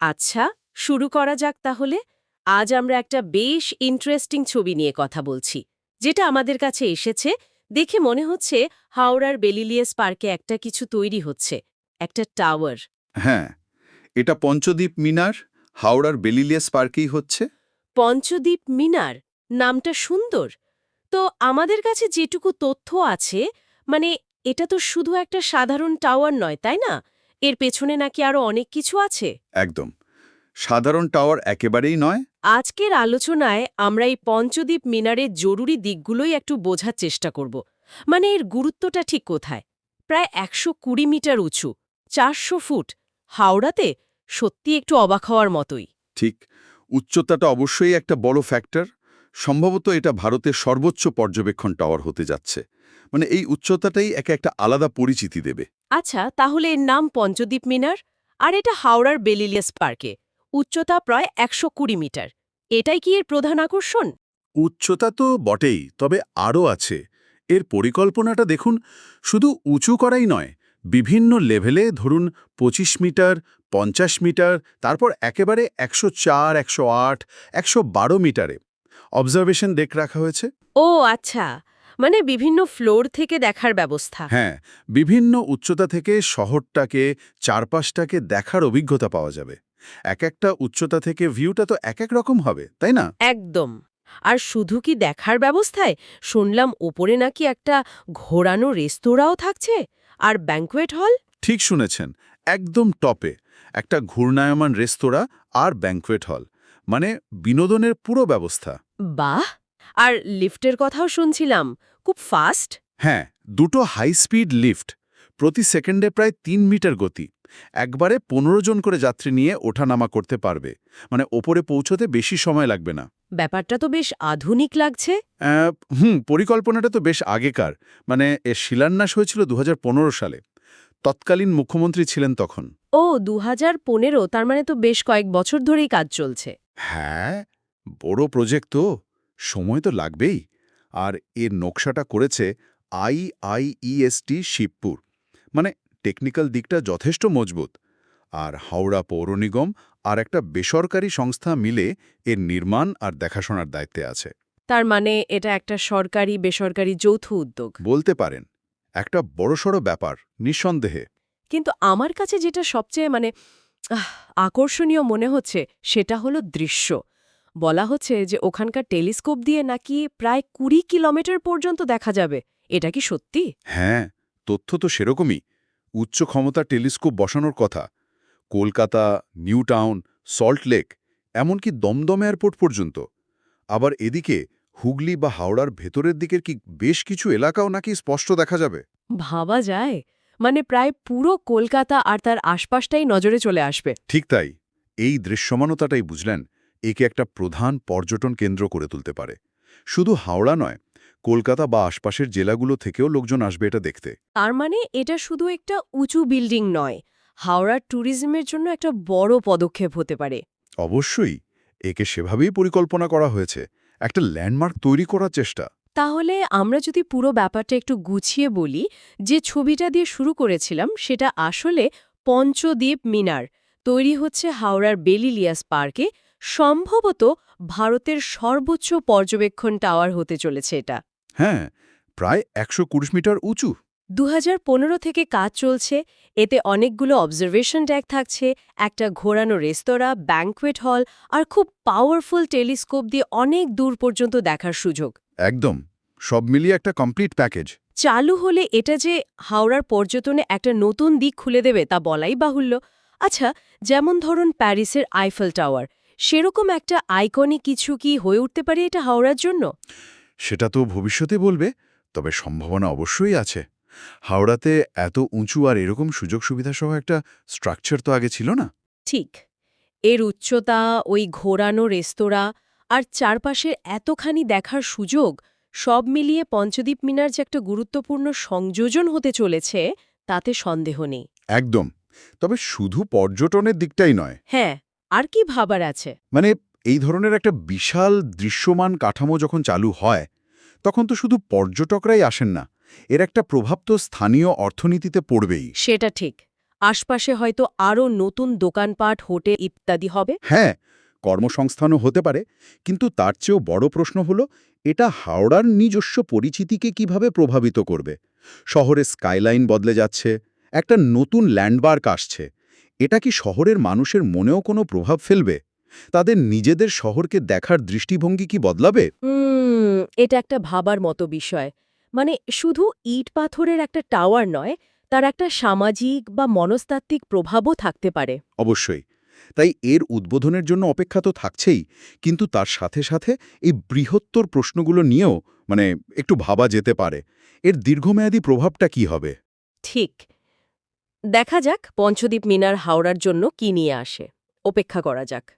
আচ্ছা শুরু করা যাক তাহলে। আজ আমরা একটা বেশ ইন্টারেস্টিং ছবি নিয়ে কথা বলছি যেটা আমাদের কাছে এসেছে। দেখে মনে হচ্ছে হাওড়ার বেলিলিয়াস পার্কে একটা কিছু তৈরি হচ্ছে একটা টাওয়ার। হ্যাঁ এটা পঞ্চদ্বীপ মিনার হাওড়ার বেলিলিয়াস পার্কেই হচ্ছে। পঞ্চদ্বীপ মিনার? নামটা সুন্দর। তো আমাদের কাছে যেটুকু তথ্য আছে মানে এটা তো শুধু একটা সাধারণ টাওয়ার নয় তাই না? এর পেছনে নাকি আরও অনেক কিছু আছে? একদম। সাধারণ টাওয়ার একেবারেই নয়। আজকের আলোচনায় আমরা এই পঞ্চদ্বীপ মিনারের জরুরি দিকগুলোই একটু বোঝার চেষ্টা করব। মানে এর গুরুত্বটা ঠিক কোথায়? প্রায় একশো কুড়ি মিটার উঁচু চারশো ফুট। হাওড়াতে? সত্যি একটু অবাক হওয়ার মতোই। ঠিক। উচ্চতাটা অবশ্যই একটা বড় ফ্যাক্টর। সম্ভবত এটা ভারতের সর্বোচ্চ পর্যবেক্ষণ টাওয়ার হতে যাচ্ছে। মানে এই উচ্চতাটাই একে একটা আলাদা পরিচিতি দেবে। আচ্ছা তাহলে এর নাম পঞ্চদ্বীপ মিনার আর এটা হাওড়ার বেলিলিয়াস পার্কে। উচ্চতা প্রায় একশো কুড়ি মিটার। এটাই কি এর প্রধান আকর্ষণ? উচ্চতা তো বটেই তবে আরও আছে। এর পরিকল্পনাটা দেখুন শুধু উঁচু করাই নয় বিভিন্ন লেভেলে ধরুন ২৫ মিটার পঞ্চাশ মিটার তারপর একেবারে একশো চার একশো আট একশো বারো মিটারে। অবজারভেশন দেখ রাখা হয়েছে। ও আচ্ছা। মানে বিভিন্ন ফ্লোর থেকে দেখার ব্যবস্থা। হ্যাঁ বিভিন্ন উচ্চতা থেকে শহরটাকে চারপাশটাকে দেখার অভিজ্ঞতা পাওয়া যাবে। এক একটা উচ্চতা থেকে ভিউটা তো এক এক রকম হবে তাই না? একদম। আর শুধু কি দেখার ব্যবস্থায়? শুনলাম ওপরে নাকি একটা ঘোরানো রেস্তোরাঁও থাকছে আর ব্যাঙ্কোয়েট হল? ঠিক শুনেছেন একদম টপে একটা ঘূর্ণায়মান রেস্তোরাঁ আর ব্যাঙ্কোয়েট হল মানে বিনোদনের পুরো ব্যবস্থা। বাহ! আর লিফটের কথাও শুনছিলাম। খুব ফাস্ট। হ্যাঁ দুটো হাই স্পিড লিফট প্রতি সেকেন্ডে প্রায় তিন মিটার গতি। একবারে পনেরো জন করে যাত্রী নিয়ে ওঠানামা করতে পারবে। মানে ওপরে পৌঁছতে বেশি সময় লাগবে না। ব্যাপারটা তো বেশ আধুনিক লাগছে। হুম পরিকল্পনাটা তো বেশ আগেকার। মানে এর শিলান্যাস হয়েছিল দু হাজার পনেরো সালে। তৎকালীন মুখ্যমন্ত্রী ছিলেন তখন। ও দু হাজার পনেরো তার মানে তো বেশ কয়েক বছর ধরেই কাজ চলছে। হ্যাঁ বড় প্রজেক্ট তো। সময় তো লাগবেই। আর এর নকশাটা করেছে আইআইইএসটি শিবপুর। মানে টেকনিক্যাল দিকটা যথেষ্ট মজবুত। আর হাওড়া পৌর নিগম আর একটা বেসরকারি সংস্থা মিলে এর নির্মাণ আর দেখাশোনার দায়িত্বে আছে। তার মানে এটা একটা সরকারি বেসরকারি যৌথ উদ্যোগ? বলতে পারেন। একটা বড়সড় ব্যাপার নিঃসন্দেহে। কিন্তু আমার কাছে যেটা সবচেয়ে মানে আকর্ষণীয় মনে হচ্ছে সেটা হলো দৃশ্য। বলা হচ্ছে যে ওখানকার টেলিস্কোপ দিয়ে নাকি প্রায় কুড়ি কিলোমিটার পর্যন্ত দেখা যাবে। এটা কি সত্যি? হ্যাঁ তথ্য তো সেরকমই। উচ্চ ক্ষমতা টেলিস্কোপ বসানোর কথা। Kolkata new town salt lake এমনকি দমদম এয়ারপোর্ট পর্যন্ত। আবার এদিকে হুগলি বা হাওড়ার ভেতরের দিকের কি বেশ কিছু এলাকাও নাকি স্পষ্ট দেখা যাবে? ভাবা যায়। মানে প্রায় পুরো কলকাতা আর তার আশপাশটাই নজরে চলে আসবে। ঠিক তাই। এই দৃশ্যমানতাটাই বুঝলেন। একে একটা প্রধান পর্যটন কেন্দ্র করে তুলতে পারে। শুধু হাওড়া নয় কলকাতা বা আশপাশের জেলাগুলো থেকেও লোকজন আসবে এটা দেখতে। তার মানে এটা শুধু একটা উঁচু বিল্ডিং নয় হাওড়ার ট্যুরিজমের জন্য একটা বড় পদক্ষেপ হতে পারে। অবশ্যই একে সেভাবেই পরিকল্পনা করা হয়েছে একটা ল্যান্ডমার্ক তৈরি করার চেষ্টা। তাহলে আমরা যদি পুরো ব্যাপারটা একটু গুছিয়ে বলি যে ছবিটা দিয়ে শুরু করেছিলাম সেটা আসলে পঞ্চদ্বীপ মিনার তৈরি হচ্ছে হাওড়ার বেলিলিয়াস পার্কে সম্ভবত ভারতের সর্বোচ্চ পর্যবেক্ষণ টাওয়ার হতে চলেছে এটা। হ্যাঁ প্রায় একশো কুড়ি মিটার উঁচু। দু হাজার পনেরো থেকে কাজ চলছে এতে অনেকগুলো অবজারভেশন ডেক থাকছে একটা ঘোরানো রেস্তোরাঁ ব্যাঙ্কোয়েট হল আর খুব পাওয়ারফুল টেলিস্কোপ দিয়ে অনেক দূর পর্যন্ত দেখার সুযোগ। একদম সব মিলিয়ে একটা কমপ্লিট প্যাকেজ চালু হলে এটা যে হাওড়ার পর্যটনে একটা নতুন দিক খুলে দেবে তা বলাই বাহুল্য। আচ্ছা যেমন ধরুন প্যারিসের আইফেল টাওয়ার সেরকম একটা আইকনিক কিছু কি হয়ে উঠতে পারে এটা হাওড়ার জন্য? সেটা তো ভবিষ্যতে বলবে তবে সম্ভাবনা অবশ্যই আছে। হাওড়াতে এত উঁচু আর এরকম সুযোগ সুবিধা সহ একটা স্ট্রাকচার তো আগে ছিল না? ঠিক। এর উচ্চতা ওই ঘোরানো রেস্তোরাঁ আর চারপাশের এতখানি দেখার সুযোগ সব মিলিয়ে পঞ্চদ্বীপ মিনার যে একটা গুরুত্বপূর্ণ সংযোজন হতে চলেছে তাতে সন্দেহ নেই। একদম। তবে শুধু পর্যটনের দিকটাই নয়। হ্যাঁ। আর কি ভাবার আছে? মানে এই ধরনের একটা বিশাল দৃশ্যমান কাঠামো যখন চালু হয় তখন তো শুধু পর্যটকরাই আসেন না এর একটা প্রভাব তো স্থানীয় অর্থনীতিতে পড়বেই। সেটা ঠিক। আশপাশে হয়তো আরও নতুন দোকানপাট হোটেল ইত্যাদি হবে? হ্যাঁ কর্মসংস্থানও হতে পারে কিন্তু তার চেয়েও বড় প্রশ্ন হলো এটা হাওড়ার নিজস্ব পরিচিতিকে কীভাবে প্রভাবিত করবে? শহরে স্কাইলাইন বদলে যাচ্ছে একটা নতুন ল্যান্ডমার্ক আসছে এটা কি শহরের মানুষের মনেও কোনো প্রভাব ফেলবে? তাদের নিজেদের শহরকে দেখার দৃষ্টিভঙ্গি কি বদলাবে? এটা একটা ভাবার মতো বিষয়। মানে শুধু ইট পাথরের একটা টাওয়ার নয় তার একটা সামাজিক বা মনস্তাত্ত্বিক প্রভাবও থাকতে পারে। অবশ্যই। তাই এর উদ্বোধনের জন্য অপেক্ষা তো থাকছেই কিন্তু তার সাথে সাথে এই বৃহত্তর প্রশ্নগুলো নিয়েও মানে একটু ভাবা যেতে পারে। এর দীর্ঘমেয়াদী প্রভাবটা কি হবে? ঠিক। দেখা যাক পঞ্চদীপ মিনার হাওড়ার জন্য কি নিয়ে আসে। অপেক্ষা করা যাক।